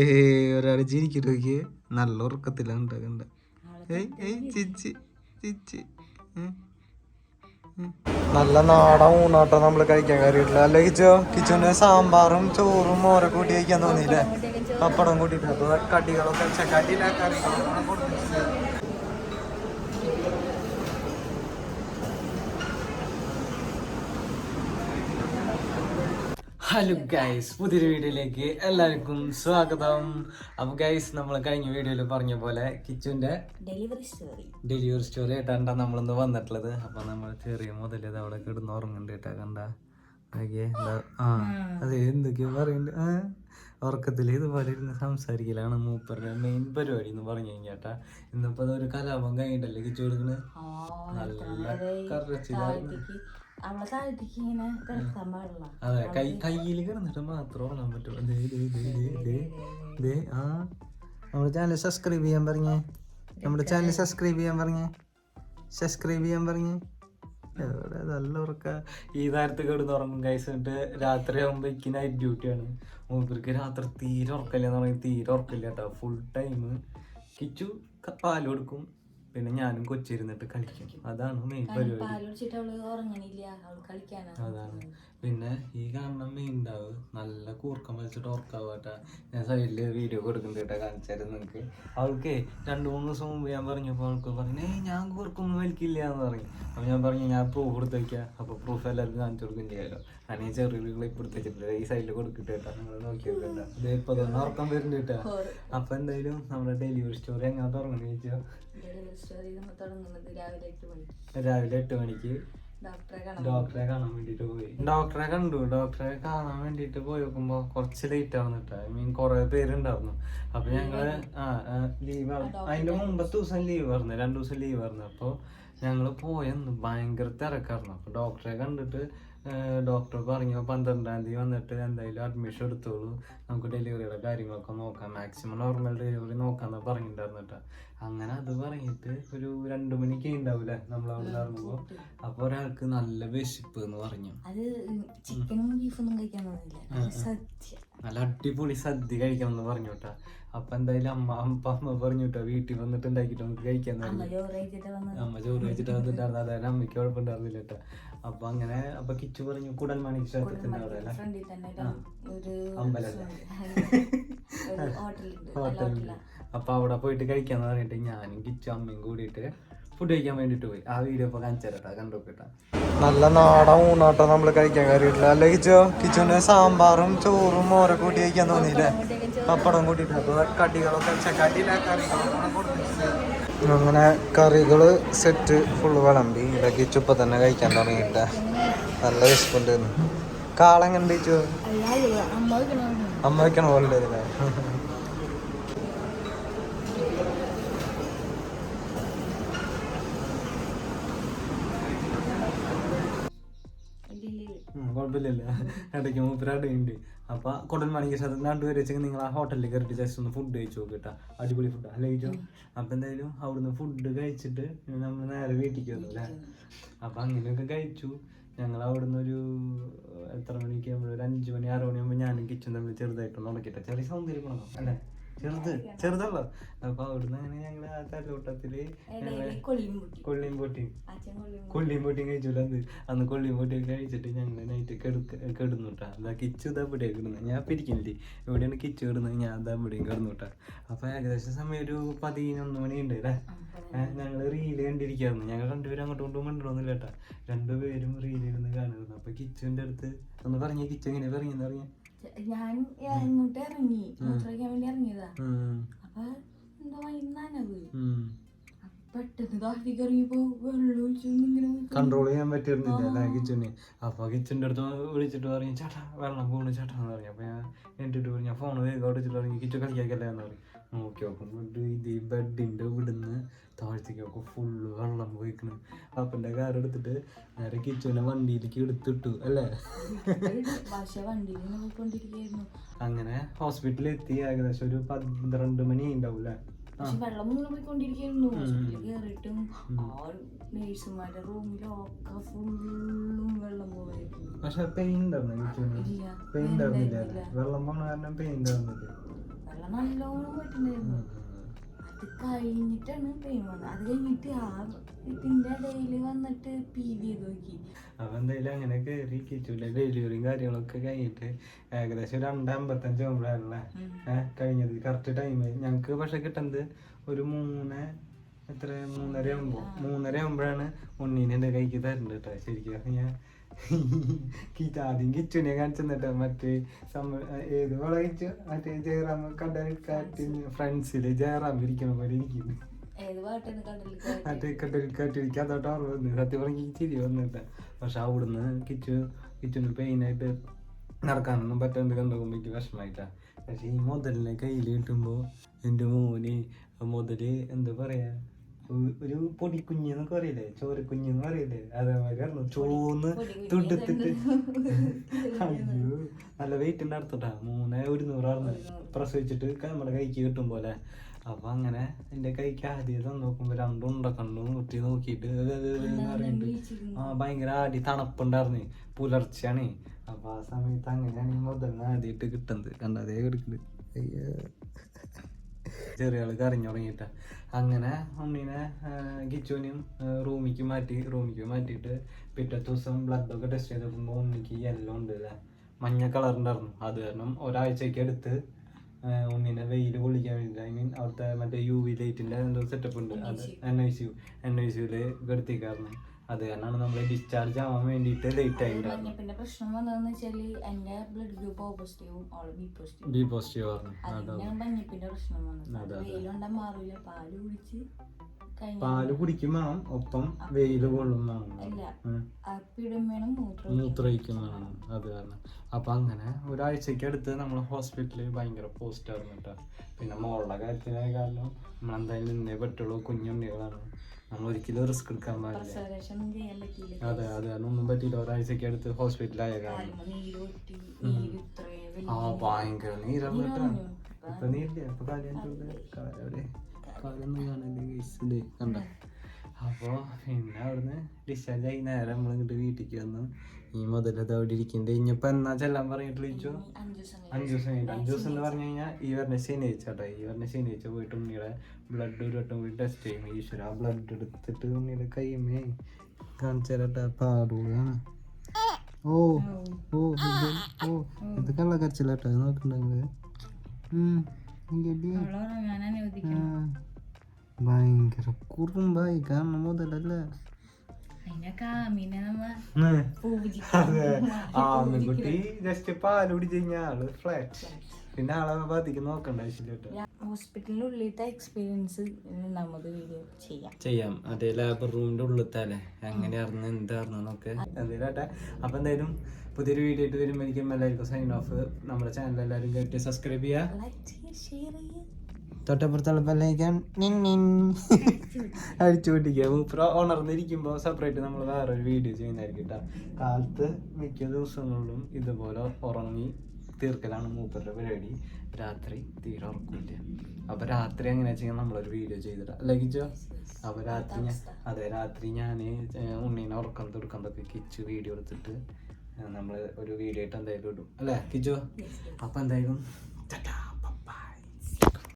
ഏ ഒരാൾ ചിരിക്കിട്ട് നോക്കിയേ. നല്ല ഉറക്കത്തിലാണ് ഉണ്ടാകണ്ട ചിച്ചി ചിച്ചി. നല്ല നാടൻ ഊണാട്ടോ നമ്മൾ കഴിക്കാൻ കയറിയിട്ടില്ല അല്ലെ കിച്ചോ? കിച്ചോന്റെ സാമ്പാറും ചോറും മോര കൂട്ടി കഴിക്കാൻ തോന്നിയില്ലേ? പപ്പടം കൂട്ടിട്ട് അപ്പൊ കടികളൊക്കെ കറികളൊക്കെ കൊടുത്തിട്ടുണ്ട്. ഹലോ ഗൈസ് പുതിയൊരു വീഡിയോയിലേക്ക് എല്ലാവർക്കും സ്വാഗതം. അപ്പൊ ഗൈസ് നമ്മൾ കഴിഞ്ഞ വീഡിയോയിൽ പറഞ്ഞ പോലെ കിച്ചുന്റെ ഡെലിവറി സ്റ്റോറി ഡെലിവറി സ്റ്റോറി ആയിട്ടാണ് നമ്മളിന്ന് വന്നിട്ടുള്ളത്. അപ്പൊ നമ്മൾ ചെറിയ മുതൽ ഇത് അവിടെ കിടന്ന് ഉറങ്ങുന്നുണ്ട് കേട്ടാ കണ്ട? ആ അതെ എന്തൊക്കെയോ പറയുന്നുണ്ട്. ഉറക്കത്തിൽ ഇതുപോലെ ഇരുന്ന് സംസാരിക്കലാണ് മൂപ്പരുടെ മെയിൻ പരിപാടി എന്ന് പറഞ്ഞു കഴിഞ്ഞാട്ടാ ഇന്നിപ്പോ അതൊരു കലാപം കഴിഞ്ഞിട്ടല്ലേ കിച്ചു കൊടുക്കണ്? നല്ല കറച്ചിലായിരുന്നു അതെ കൈ കയ്യിൽ കിടന്നിട്ട് മാത്രം ഉറങ്ങാൻ പറ്റുള്ളൂ. ആ. നമ്മുടെ ചാനൽ സബ്സ്ക്രൈബ് ചെയ്യാൻ പറഞ്ഞേ. നമ്മുടെ ചാനൽ സബ്സ്ക്രൈബ് ചെയ്യാൻ പറഞ്ഞേ. സബ്സ്ക്രൈബ് ചെയ്യാൻ പറഞ്ഞേ. എവിടെ നല്ല ഉറക്ക. ഈ നേരത്തെ കിടന്ന് ഉറങ്ങും എന്നിട്ട് രാത്രി ആകുമ്പോ എനിക്ക് നൈറ്റ് ഡ്യൂട്ടിയാണ് മൂപ്പർക്ക് രാത്രി തീരെ ഉറക്കില്ല എന്ന് പറഞ്ഞാൽ തീരെ ഉറക്കില്ല കേട്ടോ ഫുൾ ടൈം കിച്ചു പാൽ കൊടുക്കും. പിന്നെ ഞാനും കൊച്ചിരുന്നിട്ട് കളിക്കും. അതാണ് മെയിൻ പരിപാടി. അതാണ്. പിന്നെ ഈ കാണുന്ന മെയിൻ ഉണ്ടാവ് നല്ല കൂർക്കം വലിച്ചിട്ട് ഉറക്കാവട്ട. ഞാൻ സൈഡിൽ വീഡിയോ കൊടുക്കുന്നുണ്ട് കേട്ടാ കാണിച്ചായിരുന്നു നിങ്ങൾക്ക് അവൾക്ക് രണ്ടു മൂന്ന് ദിവസം മുമ്പ് ഞാൻ പറഞ്ഞപ്പോൾ അവൾക്ക് പറഞ്ഞു ഏയ് ഞാൻ കൂർക്കൊന്നും വലിക്കില്ല എന്ന് പറഞ്ഞു. അപ്പൊ ഞാൻ പറഞ്ഞു ഞാൻ പ്രൂഫ് എടുത്ത് അപ്പൊ പ്രൂഫ് എല്ലാവർക്കും കാണിച്ചു കൊടുക്കുന്നില്ലല്ലോ ഈ ചെറിയ ക്ലിപ്പ് എടുത്ത് വെച്ചിട്ടില്ല ഈ സൈഡിൽ കൊടുക്കട്ടെ കേട്ടോ. നിങ്ങൾ നോക്കി ഇപ്പൊ തന്നെ ഉറക്കം വരുന്നുണ്ട് കേട്ടോ. അപ്പൊ എന്തായാലും നമ്മുടെ ഡെലിവറി സ്റ്റോറി എങ്ങനെ തുടങ്ങുന്നു ചോദിച്ചാൽ രാവിലെ എട്ട് മണിക്ക്. ഡോക്ടറെ കാണാൻ ഡോക്ടറെ കാണാൻ വേണ്ടിട്ട് പോയി. ഡോക്ടറെ കണ്ടു. ഡോക്ടറെ കാണാൻ വേണ്ടിട്ട് പോയി. നോക്കുമ്പോ കുറച്ച് ലേറ്റ് ആവുന്നിട്ട് ഐ മീൻ കൊറേ പേരുണ്ടായിരുന്നു. അപ്പൊ ഞങ്ങൾ ആ ലീവ് അതിന്റെ മുമ്പത്തെ ദിവസം ലീവ് ആയിരുന്നു. രണ്ടു ദിവസം ലീവ് ആയിരുന്നു. അപ്പൊ ഞങ്ങൾ പോയെന്ന് ഭയങ്കര തിരക്കായിരുന്നു. അപ്പൊ ഡോക്ടറെ കണ്ടിട്ട് ഡോക്ടർ പറഞ്ഞു പന്ത്രണ്ടാം തീയതി വന്നിട്ട് എന്തായാലും അഡ്മിഷൻ എടുത്തോളൂ. നമുക്ക് ഡെലിവറിയുടെ കാര്യങ്ങളൊക്കെ നോക്കാം. മാക്സിമം നോർമൽ ഡെലിവറി നോക്കാന്ന് പറഞ്ഞിട്ടുണ്ടായിരുന്നിട്ട് അങ്ങനെ അത് പറഞ്ഞിട്ട് ഒരു രണ്ടു മണിക്ക് ഉണ്ടാവില്ലേ നമ്മൾ അവിടെ ഇറങ്ങുമ്പോ. അപ്പൊ ഒരാൾക്ക് നല്ല വിശപ്പ് എന്ന് പറഞ്ഞു. അത് ചിക്കനും ബീഫൊന്നും കഴിക്കാൻ നല്ല അടിപൊളി സദ്യ കഴിക്കണം എന്ന് പറഞ്ഞു കേട്ടാ അപ്പൊ എന്തായാലും അമ്മ അമ്മ അമ്മ പറഞ്ഞു കേട്ടോ വീട്ടിൽ വന്നിട്ട് ഉണ്ടാക്കിട്ട് നമുക്ക് കഴിക്കാൻ അമ്മ ചോറ് കഴിച്ചിട്ട് വന്നിട്ടുണ്ടായിരുന്നു. അതായത് അമ്മയ്ക്ക് കുഴപ്പമുണ്ടായിരുന്നില്ല കേട്ടോ അപ്പൊ അങ്ങനെ അപ്പൊ കിച്ചു പറഞ്ഞു കുടൽമണി ക്ഷേത്രത്തിന്റെ അവിടെ. അല്ലേ? അമ്പലല്ലേ? ഹോട്ടലിൽ അപ്പൊ അവിടെ പോയിട്ട് കഴിക്കാന്ന് പറഞ്ഞിട്ട് ഞാനും കിച്ചു അമ്മയും കൂടിയിട്ട് ഫുഡ് കഴിക്കാൻ വേണ്ടിട്ട് പോയി. ആ വീഡിയോ ഇപ്പൊ കാണിച്ചു തരട്ടാ കണ്ടോക്കിട്ടാ നല്ല നാടൻ ഊണാട്ടോ നമ്മൾ കഴിക്കാൻ കയറിയിട്ടില്ല അല്ലെ കിച്ചോ? കിച്ചുവിന്റെ സാമ്പാറും ചോറും മോരെ കൂട്ടി കഴിക്കാൻ തോന്നിയില്ലേ? പപ്പടം കൂട്ടിട്ട് അപ്പൊ കടികളൊക്കെ കടിയില്ല കറികളൊക്കെ കൊടുത്തിട്ടുണ്ട്. അങ്ങനെ കറികൾ സെറ്റ് ഫുള്ള് വിളമ്പി. ഇതൊക്കെ കിച്ചു ഇപ്പൊ തന്നെ കഴിക്കാൻ തുടങ്ങിയിട്ട്. നല്ല വിശപ്പുണ്ട് കാളെങ്ങനെ അമ്മ വയ്ക്കണ പോലെ ഇടയ്ക്ക് കുഴപ്പമില്ലല്ലോ ഇടയ്ക്ക് അപ്പൊ കൊടൽമണിക്ക് ശതം രണ്ടുപേര് വെച്ചെങ്കിൽ നിങ്ങൾ ആ ഹോട്ടലിൽ കയറിയിട്ട് ജസ്റ്റ് ഒന്ന് ഫുഡ് കഴിച്ചു നോക്കിട്ടാ അടിപൊളി ഫുഡ് അല്ല കഴിച്ചോ അപ്പൊ എന്തായാലും അവിടുന്ന് ഫുഡ് കഴിച്ചിട്ട് നമ്മൾ നേരെ വീട്ടിലേക്ക് വന്നു അല്ലേ അപ്പൊ അങ്ങനെയൊക്കെ കഴിച്ചു. ഞങ്ങൾ അവിടുന്ന് ഒരു എത്ര മണിക്ക് നമ്മൾ ഒരു അഞ്ചു മണി ആറ് മണിയാകുമ്പോൾ ഞാനും കിച്ചൻ തമ്മിൽ ചെറുതായിട്ടൊന്ന് ഉണക്കിയിട്ട്. ചെറിയ സൗന്ദര്യം അല്ലേ? ചെറുത് ചെറുതല്ലോ അപ്പൊ അവിടുന്ന് അങ്ങനെ ഞങ്ങൾ ആ തലോട്ടത്തിൽ ഞങ്ങൾ കൊള്ളിയും പൊട്ടി കൊള്ളിയും പൊട്ടിയും കഴിച്ചില്ല അന്ന് അന്ന് കൊള്ളിയും പൊട്ടിയും കഴിച്ചിട്ട് ഞങ്ങൾ നൈറ്റ് കിടന്നുട്ടാ. അതാ കിച്ചു ഇതാ ഇവിടെയാണ് കിടന്നത് ഞാൻ പിരിക്കുന്നില്ലേ എവിടെയാണ് കിച്ചു കിടന്നത് ഞാൻ അതാ ഇവിടെയും കിടന്നുട്ടാ. അപ്പൊ ഏകദേശം സമയം ഒരു പതിനൊന്ന് മണി ഉണ്ട് അല്ലേ ഞങ്ങൾ റീൽ കണ്ടിരിക്കായിരുന്നു. ഞങ്ങൾ രണ്ടുപേരും അങ്ങോട്ടും ഇങ്ങോട്ടും കണ്ടിട്ടൊന്നുമില്ല കേട്ടാ. രണ്ടുപേരും റീലിരുന്ന് കാണുന്നു അപ്പൊ കിച്ചുവിന്റെ അടുത്ത് ഒന്ന് പറഞ്ഞ കിച്ചു എങ്ങനെ പറഞ്ഞെന്ന് പറഞ്ഞ. ഞാൻ ഇങ്ങോട്ട് ഇറങ്ങി മൂത്രയ്ക്കാൻ വേണ്ടി ഇറങ്ങിയതാ. അപ്പൊ എന്തോ വൈകുന്നേരവ് പെട്ടെന്ന് താഴത്തേക്ക് കൺട്രോൾ ചെയ്യാൻ പറ്റിയിരുന്നില്ല. കിച്ചന് അപ്പൊ കിച്ചന്റെ അടുത്ത് വിളിച്ചിട്ട് പറഞ്ഞു ചേട്ടാ വെള്ളം പോണു ചേട്ടാ എന്ന് പറഞ്ഞു. അപ്പൊ ഞാൻ എന്നിട്ട് പറഞ്ഞു ഞാൻ ഫോൺ വേഗം വിളിച്ചിട്ട് പറഞ്ഞു കിച്ചു കളിക്കാക്കല്ലേ? എന്ന് പറഞ്ഞു. നോക്കി നോക്കുമ്പോൾ ഇത് ഈ ബെഡിന്റെ ഇവിടുന്ന് താഴത്തേക്ക് നോക്കും. ഫുള്ള് വെള്ളം പോയിക്കണ്. അപ്പന്റെ കാർ എടുത്തിട്ട് നേരെ കിച്ചുവിനെ വണ്ടിയിലേക്ക് എടുത്തിട്ടു അല്ലേ? അങ്ങനെ ഹോസ്പിറ്റലിൽ എത്തി. ഏകദേശം ഒരു പന്ത്രണ്ട് മണി ഉണ്ടാവൂലേ പക്ഷെ വെള്ളം ഇങ്ങനെ പോയിക്കൊണ്ടിരിക്കുന്നു ഹോസ്പിറ്റലിൽ കയറിയിട്ടും ആ നേഴ്സുമാരുടെ റൂമിലൊക്കെ ഫുള്ളും വെള്ളം പോയിരുന്നു പക്ഷെ പെയിൻ പെയിൻ? വെള്ളം പോണ കാരണം പെയിൻ വെള്ളം നല്ലോണം പോയിട്ടുണ്ടായിരുന്നു. അത് കഴിഞ്ഞിട്ടാണ് പെയിൻ വന്നത്. അത് കഴിഞ്ഞിട്ട് ആ ഇതിന്റെ ഇടയിൽ വന്നിട്ട് പി വി ചെയ്ത് നോക്കി. അപ്പൊ എന്തായാലും അങ്ങനെ കയറി കിച്ചൂല ഡെലിവറിയും കാര്യങ്ങളൊക്കെ കഴിഞ്ഞിട്ട് ഏകദേശം ഒരു രണ്ട് അമ്പത്തഞ്ച് ആകുമ്പോഴാണല്ലേ ഏഹ് കഴിഞ്ഞത്. കറക്റ്റ് ടൈം ഞങ്ങക്ക് പക്ഷെ കിട്ടുന്നത് ഒരു മൂന്ന് എത്ര മൂന്നര ആകുമ്പോ മൂന്നര ആകുമ്പോഴാണ് ഉണ്ണീനെ എന്റെ കൈക്ക് തരണ്ട് കേട്ടോ. ശരിക്കും ഞാൻ ആദ്യം കിച്ചുനെ കാണിച്ചെന്നിട്ട് മറ്റേ ഏത് വളയിച്ചു മറ്റേ ജയറാം കടൽക്കാറ്റിന് ഫ്രണ്ട്സിൽ ജയറാം ഇരിക്കണ പോലെ ഇരിക്കുന്നു. മറ്റേ കടൽക്കാറ്റ് എനിക്ക് അതോട്ട് ഓർമ്മ വന്നു. സത്യം പറഞ്ഞ ചിരി വന്നിട്ട്. പക്ഷെ അവിടുന്ന് കിച്ചു കിച്ചുന് പെയിനായിട്ട് നടക്കാനൊന്നും പറ്റാണ്ട് കണ്ടുപോകുമ്പോൾ എനിക്ക് വിഷമായിട്ടാ പക്ഷെ ഈ മുതലിനെ കയ്യിൽ കിട്ടുമ്പോ എന്റെ മോന് മുതൽ എന്താ പറയാ ഒ- പൊടിക്കുഞ്ഞ് എന്നൊക്കെ പറയില്ലേ? ചോരക്കുഞ്ഞെന്ന് പറയില്ലേ? അതേമാതിരി ആയിരുന്നു ചോന്ന് തുടുത്തിട്ട്. അയ്യോ നല്ല വെയിറ്റ് നടത്തട്ടാ മൂന്ന് ഒരുന്നൂറായിരുന്നു പ്രസവിച്ചിട്ട് നമ്മുടെ കൈക്ക് കിട്ടും പോലെ. അപ്പൊ അങ്ങനെ എന്റെ കൈക്ക് ആദ്യം നോക്കുമ്പോ രണ്ടും ഉണ്ടക്കണ്ണും കുട്ടി നോക്കിയിട്ട് പറയുന്നുണ്ട് ആ ഭയങ്കര ആടി തണുപ്പുണ്ടായിരുന്നു പുലർച്ചെയാണ്. അപ്പൊ ആ സമയത്ത് അങ്ങനെയാണ് ഈ മുതലിന് ആദ്യമായിട്ട് കിട്ടുന്നത്. കണ്ടതേ കിടക്കുന്നത് അയ്യോ. ചെറിയ ആൾ കരഞ്ഞു തുടങ്ങിയിട്ട അങ്ങനെ ഉണ്ണീനെ കിച്ചുവിനും റൂമിക്ക് മാറ്റി റൂമിക്ക് മാറ്റിയിട്ട് പിറ്റത്തെ ദിവസം ബ്ലഡ് ഒക്കെ ടെസ്റ്റ് ചെയ്ത് നോക്കുമ്പോൾ ഉണ്ണിക്ക് യെല്ലോ ഉണ്ട് അല്ലേ മഞ്ഞ കളറുണ്ടായിരുന്നു അത് കാരണം ഒരാഴ്ചക്ക് എടുത്ത് ആ, ഉണ്ണിനെ വെയിൽ കൊള്ളിക്കാൻ വേണ്ടി ഐ മീൻ അവിടുത്തെ മറ്റേ യു വി ലൈറ്റിന്റെ എന്തോ സെറ്റപ്പ് ഉണ്ട്. അത് N I C U N I C you'll എടുത്തേക്കായിരുന്നു അത് കാരണമാണ് നമ്മൾ ഡിസ്ചാർജ് ആവാൻ വേണ്ടിയിട്ട് ലേറ്റ് ആയിട്ടുണ്ടായിരുന്നു പിന്നെ പ്രശ്നം വന്നതെന്ന് വെച്ചാൽ എന്റെ ബ്ലഡ് ഗ്രൂപ്പ് ഓ പോസിറ്റീവും അവൾ ബി പോസിറ്റീവും ബി പോസിറ്റീവ് പറഞ്ഞു അതെ അതിനാണ് മഞ്ഞപ്പിന്റെ പ്രശ്നം വന്നത്. വെയിലുണ്ടാ മാറില്ല പാൽ കുടിച്ച് പാൽ കുടിക്കും വേണം. ഒപ്പം വെയിൽ കൊള്ളും വേണം. അപ്പിടും വേണം അത് കാരണം. അപ്പൊ അങ്ങനെ ഒരാഴ്ചക്ക് അടുത്ത് നമ്മളെ ഹോസ്പിറ്റലിൽ ഭയങ്കര പോസ്റ്റ് ആയിരുന്നു കേട്ടോ പിന്നെ മോളുടെ കാര്യത്തിനായ കാരണം നമ്മളെന്തായാലും നിന്നേ പറ്റുള്ളൂ. കുഞ്ഞുണ്ണികളാണ്. നമ്മൾ ഒരിക്കലും റിസ്ക് എടുക്കാൻ പാടില്ല. അതെ അതെ. അതൊന്നും ഒന്നും പറ്റിയില്ല. ഒരാഴ്ചക്ക് അടുത്ത് ഹോസ്പിറ്റലായ കാരണം. ആ ഭയങ്കര നീരം കേട്ടോ നീരറിഞ്ഞു. ഇപ്പൊ നീരില്ല? ഇപ്പൊ കാര്യം കാര്യം കാണില്ല കണ്ട? അപ്പോ പിന്നെ അവിടുന്ന് ഡിസ്ചാർജ് ആയി നേരെ നമ്മൾ ഇങ്ങോട്ട് വീട്ടിലേക്ക് വന്നു. ഈ മുതലത് അവിടെ ഇരിക്കണ്ടേ. ഇനിയിപ്പോൾ എന്നാ ചെല്ലാൻ പറഞ്ഞിട്ട് വിളിച്ചു അഞ്ച് ദിവസം കഴിഞ്ഞിട്ട്. അഞ്ചു ദിവസം എന്ന് പറഞ്ഞു കഴിഞ്ഞാൽ ഈ പറഞ്ഞ ശനിയാഴ്ച കേട്ടോ. ഈ പറഞ്ഞ ശനിയാഴ്ച പോയിട്ട് ഉണ്ണിയുടെ ബ്ലഡ് ഒരു വട്ടം പോയി ടെസ്റ്റ് ചെയ്യും. ഈശ്വര ആ ബ്ലഡ് എടുത്തിട്ട് ഉണ്ണിയുടെ കൈമേ കാണിച്ചു തരട്ടെ പാടുകയാണ് ഓ ഓ ഓ ഇത് കള്ളക്കച്ചിലട്ടോ നോക്കണ്ടെങ്കിൽ അവളുറങ്ങാൻ അനുവദിക്കണം. ഭയങ്കര കുറുമ്പായി കാരണം മുതലല്ലേ ആൺകുട്ടി ജസ്റ്റ് പാൽ കഴിഞ്ഞാൽ ആൾ ഫ്ലാറ്റ് പിന്നെ ആളെ ബാധിക്ക് നോക്കണ്ട ആവശ്യമില്ല കേട്ടോ ഹോസ്പിറ്റലിനുള്ളിലത്തെ എക്സ്പീരിയൻസ് രണ്ടാമത് വീഡിയോ ചെയ്യാം ചെയ്യാം അതെ ലാബ് റൂമിന്റെ ഉള്ളിലത്തെ എങ്ങനെയായിരുന്നു എന്തായിരുന്നു എന്നൊക്കെ എന്തേലാട്ടെ അപ്പൊ എന്തായാലും പുതിയൊരു വീഡിയോ ആയിട്ട് വരുമ്പോഴേക്കും എല്ലാവർക്കും സൈൻ ഓഫ് നമ്മുടെ ചാനൽ എല്ലാവരും കയറ്റി സബ്സ്ക്രൈബ് ചെയ്യുക തൊട്ടപ്പുറത്തുള്ള ബെല്ലൈക്കാൻ അടിച്ചു പൊട്ടിക്കുക മൂപ്പറ ഉണർന്നിരിക്കുമ്പോൾ സെപ്പറേറ്റ് നമ്മൾ വേറൊരു വീഡിയോ ചെയ്യുന്നതായിരിക്കും കേട്ടോ കാലത്ത് മിക്ക ദിവസങ്ങളിലും ഇതുപോലെ ഉറങ്ങി തീർക്കലാണ് മൂപ്പരുടെ പരിപാടി. രാത്രി തീരെ ഉറക്കില്ല അപ്പൊ രാത്രി എങ്ങനെയാ ചെയ്യാൻ നമ്മളൊരു വീഡിയോ ചെയ്തിട്ട് ലഗിച്ചോ അപ്പൊ രാത്രി ഞാൻ അതെ രാത്രി ഞാൻ ഉണ്ണീനെ ഉറക്കം തീർക്കുന്നതൊക്കെ കിച്ച് വീഡിയോ എടുത്തിട്ട് നമ്മൾ ഒരു വീഡിയോ ആയിട്ട് എന്തായാലും ഇടും. അല്ലേ കിച്ചോ അപ്പൊ എന്തായാലും ടാറ്റാ